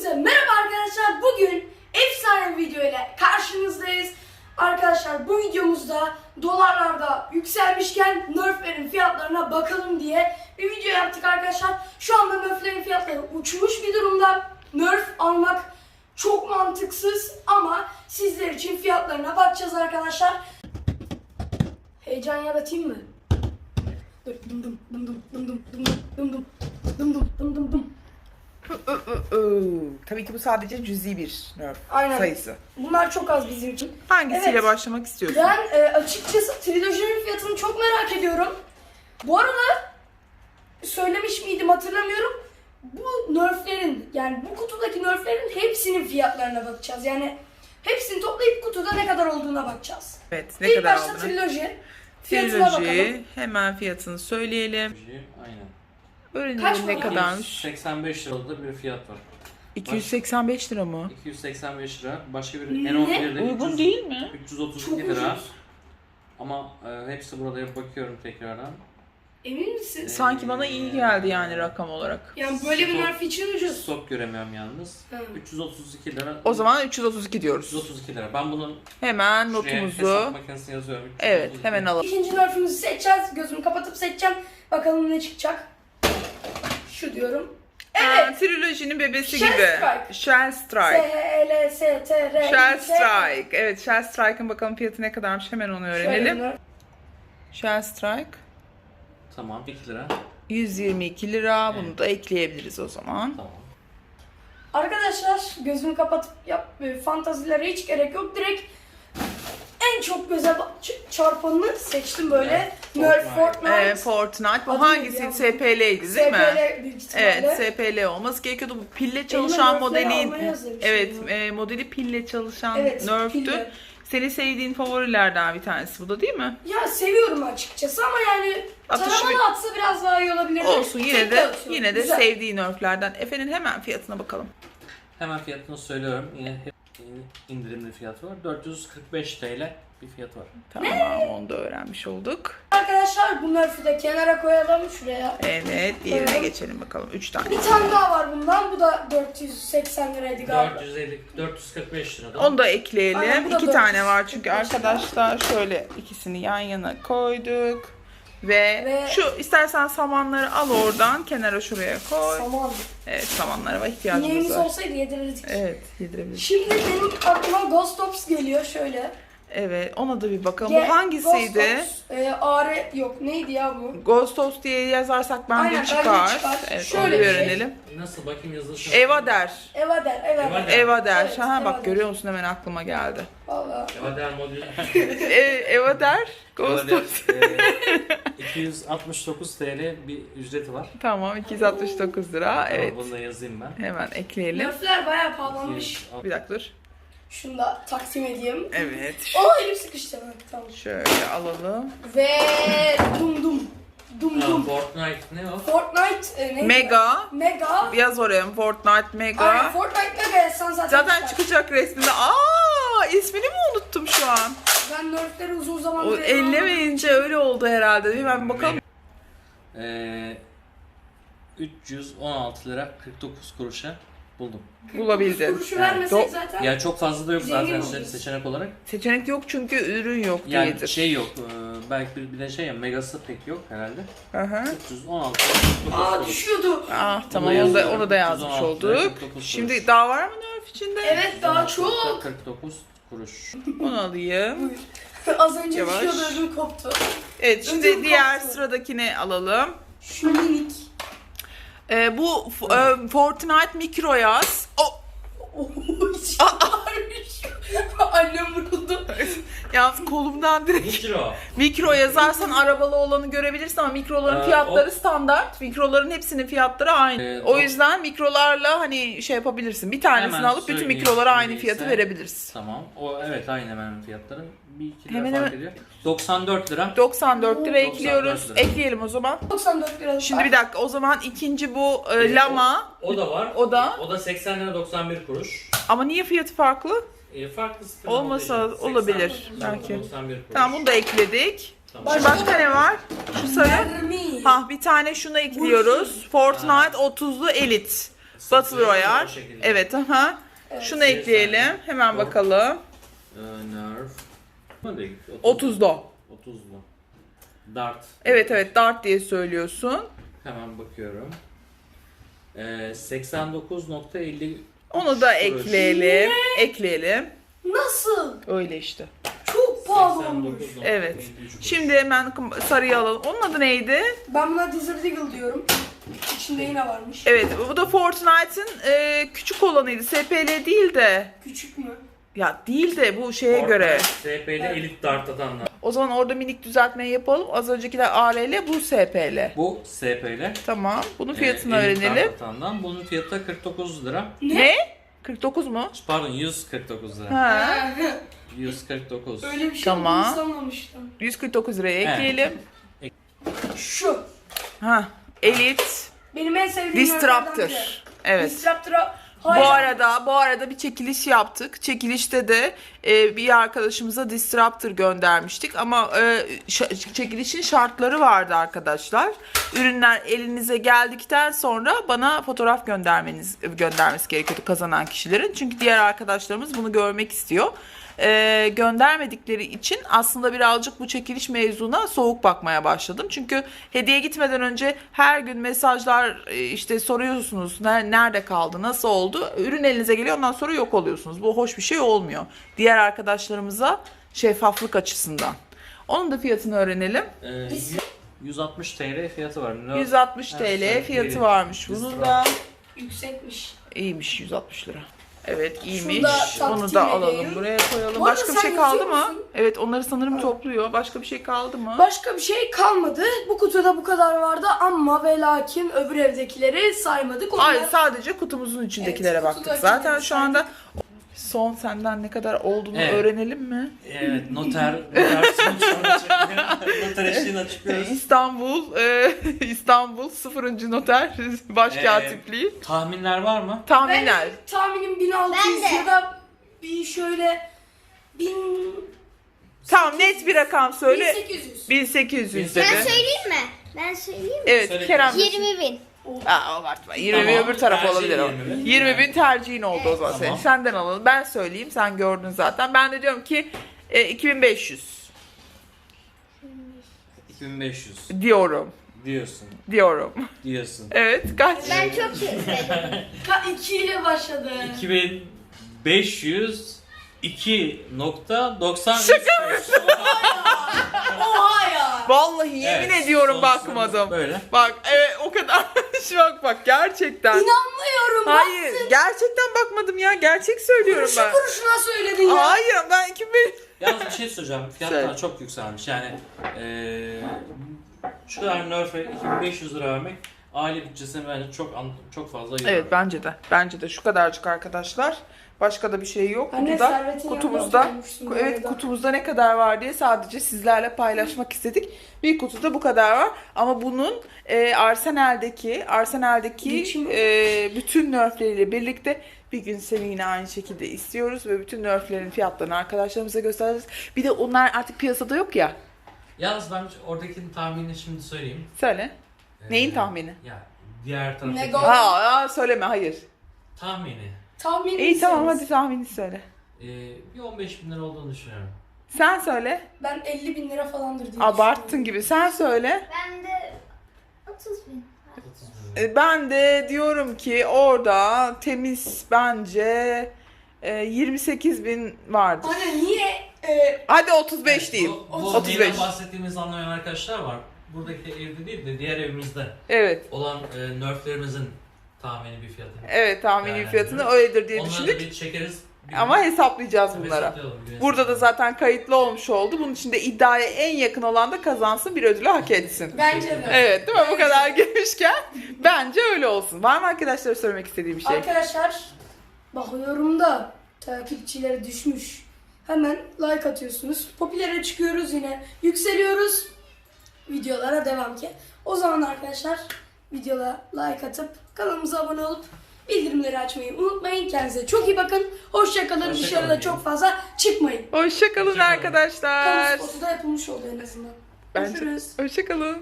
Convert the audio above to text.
Hepinize merhaba arkadaşlar. Bugün efsane bir video ile karşınızdayız. Arkadaşlar bu videomuzda dolarlarda yükselmişken Nerf'lerin fiyatlarına bakalım diye bir video yaptık arkadaşlar. Şu anda Nerf'lerin fiyatları uçmuş bir durumda. Nerf almak çok mantıksız ama sizler için fiyatlarına bakacağız arkadaşlar. Heyecan yaratayım mı? Dur, Dum dum dum dum dum dum dum dum dum dum dum dum dum dum. Tabii ki bu sadece cüzi bir nerf Aynen. sayısı. Bunlar çok az bizim için. Hangisiyle Evet. başlamak istiyorsun? Ben e, açıkçası Trilogy'nin fiyatını çok merak ediyorum. Bu arada söylemiş miydim hatırlamıyorum. Bu nerflerin yani bu kutudaki nerflerin hepsinin fiyatlarına bakacağız. Yani hepsini toplayıp kutuda ne kadar olduğuna bakacağız. Evet, ne İlk kadar başta aldın? Trilogy. Fiyatına bakalım. Hemen fiyatını söyleyelim. Aynen. Öğrenelim Kaç ne kadarmış. 85 liralık bir fiyat var. 285 lira mı? 285 lira. Başka bir Ne? N11'de Uygun 300 değil mi? 332 Çok lira. ucuz. Ama e, hepsi burada yapıp bakıyorum tekrardan. Emin misin? Sanki bana iyi geldi yani rakam olarak. Yani böyle bir Stok- nerf için ucuz. Stok göremiyorum yalnız. Hı. 332 lira. O zaman 332 diyoruz. 332 lira. Ben bunun Hemen şuraya notumuzu. hesap makinesine yazıyorum. Evet, 332. hemen alalım. İkinci nerfimizi seçeceğiz. Gözümü kapatıp seçeceğim. Bakalım ne çıkacak. Şu diyorum. Evet. Evet. Trilogy'nin bebesi Shell gibi. Strike. Shell S, Strike. H, L, S, T, R, Shell. Strike. Evet, Shell Strike'ın bakalım fiyatı ne kadarmış hemen onu öğrenelim. Şöyle Shell Strike. Tamam 2 lira. 122 lira. Bunu da ekleyebiliriz o zaman. Tamam. Arkadaşlar gözümü kapatıp yap, e, fantazilere hiç gerek yok. Direkt en çok göze çarpanını seçtim böyle. Evet, Fortnite. Fortnite. Ee, Fortnite. Bu Adı hangisiydi? neydi ya? SPL'ydi değil mi? SPL büyük ihtimalle. Evet, SPL olması gerekiyordu. Bu pille çalışan Nerf'leri modeli. almayı özlemişim Evet, e, modeli pille çalışan Evet, Nerf'tü. pille. Senin sevdiğin favorilerden bir tanesi bu da değil mi? Ya seviyorum açıkçası ama yani Atışı taramalı atsa biraz daha iyi olabilir. Olsun yine Tek de atıyor. yine de Güzel. sevdiği Nerf'lerden. Efendim hemen fiyatına bakalım. Hemen fiyatını söylüyorum. Yine indirimli fiyatı var. 445 TL bir fiyat var. Tamam, onu da öğrenmiş olduk. Arkadaşlar bu Nerf'ü de kenara koyalım şuraya. Evet, diğerine Evet. geçelim bakalım. 3 tane. Bir tane daha var bundan. Bu da 480 liraydı galiba. 450 445 lira. Onu da ekleyelim. Aynen, bu da İki dört tane var çünkü arkadaşlar şöyle ikisini yan yana koyduk. Ve, Ve- şu istersen samanları al oradan kenara şuraya koy. Saman. Evet samanlara ihtiyacımız İneğimiz var. olsaydı yedirirdik. Evet yedirebiliriz. Şimdi benim aklıma Ghost Ops geliyor şöyle. Evet ona da bir bakalım. Ge- Bu hangisiydi? Ghost Ops, e, AR yok neydi ya bu? Ghost Toast diye yazarsak bence Aynen, bence çıkar. çıkar. Evet Şöyle onu bir bir şey. öğrenelim. Nasıl bakayım yazılışı? Evader. Evader, Evader. Evader. Evader. Evet, ha bak Evader. görüyor musun hemen aklıma geldi. Valla. Evader modül. e, Evader. Ghost Evader, Toast. e, 269 TL bir ücreti var. Tamam 269 lira. Evet. Bunu da yazayım ben. Hemen ekleyelim. Nerfler bayağı pahalanmış. 260 Bir dakika dur. Şunu da takdim edeyim. Evet. Aa elim sıkıştı. Tamam. Şöyle alalım. Ve dum dum. Dum dum. Fortnite ne o? Fortnite e, neydi? Mega. Mega. Yaz oraya Fortnite Aynen Mega. Fortnite Mega yazsan zaten, Zaten çıkar. çıkacak resminde. Aa ismini mi unuttum şu an? Ben Nerf'leri uzun O zamandır ellemeyince öyle oldu herhalde. Hemen bakalım. Ee, 316 lira 49 kuruşa buldum. Bulabildin. Kuruşu Evet. vermesek Do- zaten. Ya çok fazla da yok Zengin zaten oluruz. seçenek olarak. Seçenek yok çünkü ürün yok Yani diyedir. şey yok. e, belki bir, bir de şey ya megası pek yok herhalde. Aha. 316 lira 49 Aa düşüyordu. Ah tamam onu da, onu da yazmış 316 lira, olduk. 49 kuruş. Şimdi daha var mı Nerf içinde? Evet çok. 49 kuruş. Onu alayım. Az önce Yavaş. düşüyordu ödüm koptu. Evet şimdi Ödüm diğer koptu. sıradakini alalım. Şu minik. Ee, bu f- e, Fortnite Micro yaz. Oh, Oo, içi varmış. Annem vuruldu. yalnız kolumdan direkt Mikro. mikro yazarsan arabalı olanı görebilirsin ama mikroların Ee, fiyatları o- standart. Mikroların hepsinin fiyatları aynı. Ee, o o- yüzden mikrolarla hani şey yapabilirsin. Bir tanesini Hemen alıp bütün söyleyeyim mikrolara aynı fiyatı verebilirsin. Tamam. O evet aynı hemen fiyatları. Bir iki lira Hemen fark hemen. ediyor. 94 lira. 94 lira 94 ekliyoruz. lira. Ekleyelim o zaman. 94 lira. Şimdi bir dakika o zaman ikinci bu e, Evet, lama. O da var. O da. O da 80 lira 91 kuruş. Ama niye fiyatı farklı? E, farklı Olmasa olabilir 80, belki. 91 kuruş. Tamam bunu da ekledik. Tamam. Şimdi başka ne var? Şu sarı. Mermi. Ha bir tane şunu ekliyoruz. Fortnite 30'lu Elite. Battle O Royale. şekilde. Evet aha. Evet. Şunu ekleyelim. Hemen bakalım. Ee, Nerf. Bu değil. 30'lu. 30'lu. Dart. Evet evet dart diye söylüyorsun. Hemen bakıyorum. Ee, 89.50 Onu da ekleyelim. Ekleyelim. Nasıl? Öyle işte. Çok pahalı olmuş. 89.53 Evet. Şimdi hemen sarıyı alalım. Onun adı neydi? Ben buna Desert Eagle diyorum. İçinde yine varmış. Evet bu da Fortnite'ın e, küçük olanıydı. SPL değil de. Küçük mü? Ya değil de bu şeye Fortnite, göre. SP'li elit dart atanlar. O zaman orada minik düzeltmeyi yapalım. Az öncekiler ARL bu SPL. Bu SP'li. Tamam. Bunun fiyatını Ee, elit öğrenelim. dart atandan. Bunun fiyatı da 49 lira. Ne? 49 mu? Pardon 149 lira. Ha. 149. Öyle bir şey Tamam. olduğunu sanmamıştım. 149 liraya Evet. ekleyelim. Şu. Ha. Elite Benim en sevdiğim biri. Disruptor. Evet. Disruptor'a Bu arada bu arada bir çekiliş yaptık. Çekilişte de e, bir arkadaşımıza Disruptor göndermiştik ama e, çekilişin şartları vardı arkadaşlar. Ürünler elinize geldikten sonra bana fotoğraf göndermeniz göndermesi gerekiyordu kazanan kişilerin. Çünkü diğer arkadaşlarımız bunu görmek istiyor. E, göndermedikleri için aslında birazcık bu çekiliş mevzuna soğuk bakmaya başladım. Çünkü hediye gitmeden önce her gün mesajlar e, işte soruyorsunuz "Ne- nerede kaldı nasıl oldu ürün elinize geliyor ondan sonra yok oluyorsunuz. Bu hoş bir şey olmuyor. Diğer arkadaşlarımıza şeffaflık açısından. Onun da fiyatını öğrenelim. Ee, y- 160 TL fiyatı var. Ne- 160 Her TL fiyatı varmış bunun da. Yüksekmiş. İyiymiş 160 lira. Evet iyiymiş. Şunu da takdim Onu da alalım edeyim. buraya koyalım. Bu arada Başka bir sen şey kaldı yazıyor mı? musun? Evet onları sanırım topluyor. Başka bir şey kaldı mı? Başka bir şey kalmadı. Bu kutuda bu kadar vardı ama ve lakin öbür evdekileri saymadık. Onlar... Hayır sadece kutumuzun içindekilere Evet, baktık. kutudakileri Zaten şu anda son senden ne kadar olduğunu Evet. öğrenelim mi? Evet noter, noter sonuçlarını açıklıyor. noter eşliğini açıklıyoruz. İstanbul, e, İstanbul 0. Noter Başkatipliği. Tahminler var mı? Tahminler. Benim tahminim 1600 Ben de. ya da bir şöyle 1000 Tamam net bir rakam söyle. 1800. 1800 Ben dedi. Ben söyleyeyim mi? Ben söyleyeyim mi? Evet Söyle. Kerem. 20 bin. Aa, abartma. 20 bin Tamam, öbür taraf tercih olabilir o. 20 bin. 20 bin tercihin oldu o zaman Tamam. senin. Senden alalım. Ben söyleyeyim. Sen gördün zaten. Ben de diyorum ki e, 2500 2500 diyorum. diyorsun. Diyorum. Diyorsun. Evet kaç? Ben çok istedim. Ka 2 ile başladı. 2500 2.93 Oha ya. Vallahi yemin Evet, ediyorum sonuçlarımız bakmadım. Böyle. Bak evet o kadar. Şu bak bak gerçekten. İnanmıyorum. Hayır gerçekten bakmadım ya. Gerçek söylüyorum Kuruşu ben. kuruşuna söyledin ya. Hayır ben 2000 Yalnız bir şey söyleyeceğim. Fiyatlar Söyle. çok yükselmiş. Yani eee şu kadar Nerf'e 2500 lira vermek aile bütçesine bence çok an- çok fazla yiyor. Evet bence de. Bence de şu kadarcık arkadaşlar. Başka da bir şey yok. De Kutuda, kutumuzda, evet arada. kutumuzda ne kadar var diye sadece sizlerle paylaşmak istedik. Bir kutuda bu kadar var. Ama bunun e, Arsenal'deki, Arsenal'deki e, bütün nerfleriyle birlikte bir gün seni yine aynı şekilde istiyoruz ve bütün nerflerin fiyatlarını arkadaşlarımıza göstereceğiz. Bir de onlar artık piyasada yok ya. Yalnız ben oradaki tahminini şimdi söyleyeyim. Söyle. Neyin Eee, tahmini? Ya diğer taraftaki. Aa, aa, söyleme hayır. tahmini Tahmin İyi tamam hadi tahmini söyle. eee, bir 15 bin lira olduğunu düşünüyorum. Sen söyle. Ben 50 bin lira falandır diye Abarttın düşünüyorum. gibi. Sen söyle. Ben de 30 bin. 30 bin lira. E, Ben de diyorum ki orada temiz bence e, 28 bin vardır. Hani niye e, Hadi 35 diyeyim. Bu, bu 35. neyden bahsettiğimizi anlamayan arkadaşlar var. Buradaki evde değil de diğer evimizde Evet. olan e, nerflerimizin tahmini bir fiyatı. Evet tahmini Yani, fiyatını öyledir diye Onları düşündük. bir çekeriz. Bir Ama hesaplayacağız Tabii bunlara. hesaplayalım, bir Burada da zaten kayıtlı olmuş oldu. Bunun için de iddiaya en yakın olan da kazansın bir ödülü hak etsin. bence de. Evet değil mi? Bu kadar gelmişken bence öyle olsun. Var mı arkadaşlar söylemek istediğim bir şey? Arkadaşlar bakıyorum da takipçileri düşmüş. Hemen like atıyorsunuz. Popülere çıkıyoruz yine. Yükseliyoruz. Videolara devam ki. O zaman arkadaşlar videoya like atıp kanalımıza abone olup bildirimleri açmayı unutmayın. Kendinize çok iyi bakın. Hoşçakalın. Hoşça Dışarıda çok fazla çıkmayın. Hoşçakalın Hoşça kalın. arkadaşlar. Kamu spotu da yapılmış oldu en azından. Bence. Görüşürüz. Hoşçakalın.